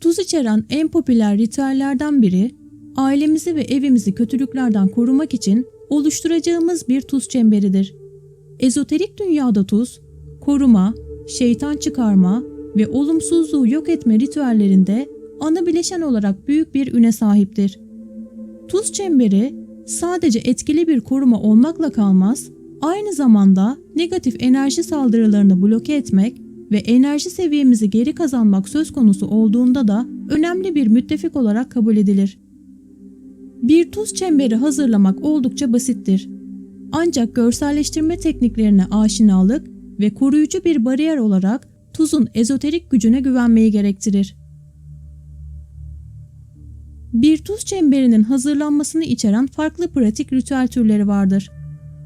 Tuz içeren en popüler ritüellerden biri, ailemizi ve evimizi kötülüklerden korumak için oluşturacağımız bir tuz çemberidir. Ezoterik dünyada tuz, koruma, şeytan çıkarma ve olumsuzluğu yok etme ritüellerinde ana bileşen olarak büyük bir üne sahiptir. Tuz çemberi sadece etkili bir koruma olmakla kalmaz, aynı zamanda negatif enerji saldırılarını bloke etmek ve enerji seviyemizi geri kazanmak söz konusu olduğunda da önemli bir müttefik olarak kabul edilir. Bir tuz çemberi hazırlamak oldukça basittir. Ancak görselleştirme tekniklerine aşinalık ve koruyucu bir bariyer olarak tuzun ezoterik gücüne güvenmeyi gerektirir. Bir tuz çemberinin hazırlanmasını içeren farklı pratik ritüel türleri vardır.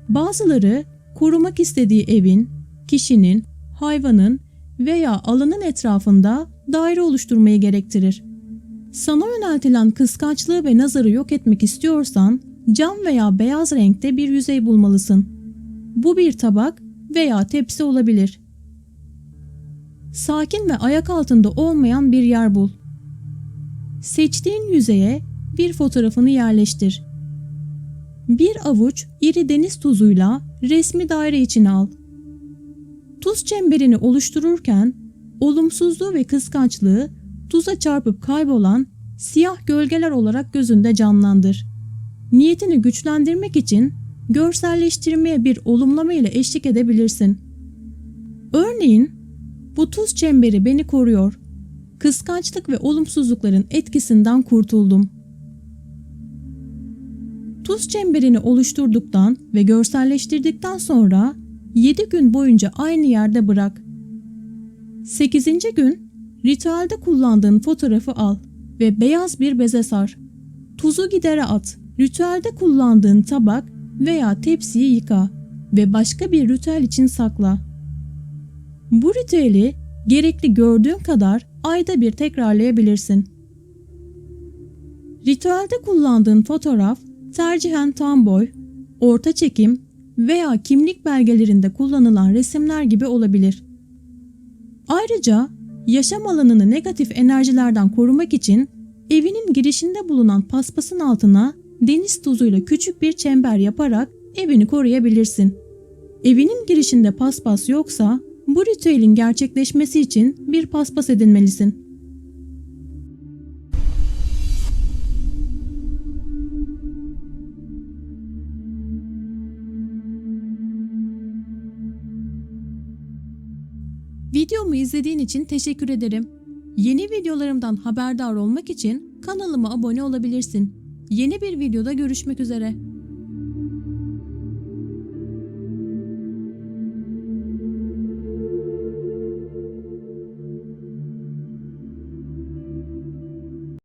Bazıları korumak istediği evin, kişinin, hayvanın veya alanın etrafında daire oluşturmayı gerektirir. Sana yöneltilen kıskançlığı ve nazarı yok etmek istiyorsan cam veya beyaz renkte bir yüzey bulmalısın. Bu bir tabak veya tepsi olabilir. Sakin ve ayak altında olmayan bir yer bul. Seçtiğin yüzeye bir fotoğrafını yerleştir. Bir avuç iri deniz tuzuyla resmi daire içine al. Tuz çemberini oluştururken olumsuzluğu ve kıskançlığı tuza çarpıp kaybolan siyah gölgeler olarak gözünde canlandır. Niyetini güçlendirmek için görselleştirmeye bir olumlama ile eşlik edebilirsin. Örneğin, bu tuz çemberi beni koruyor. Kıskançlık ve olumsuzlukların etkisinden kurtuldum. Tuz çemberini oluşturduktan ve görselleştirdikten sonra 7 gün boyunca aynı yerde bırak. 8. gün ritüelde kullandığın fotoğrafı al ve beyaz bir beze sar. Tuzu gidere at. Ritüelde kullandığın tabak veya tepsiyi yıka ve başka bir ritüel için sakla. Bu ritüeli gerekli gördüğün kadar ayda bir tekrarlayabilirsin. Ritüelde kullandığın fotoğraf tercihen tam boy, orta çekim veya kimlik belgelerinde kullanılan resimler gibi olabilir. Ayrıca yaşam alanını negatif enerjilerden korumak için evinin girişinde bulunan paspasın altına deniz tuzuyla küçük bir çember yaparak evini koruyabilirsin. Evinin girişinde paspas yoksa bu ritüelin gerçekleşmesi için bir paspas edinmelisin. Videomu izlediğin için teşekkür ederim. Yeni videolarımdan haberdar olmak için kanalıma abone olabilirsin. Yeni bir videoda görüşmek üzere.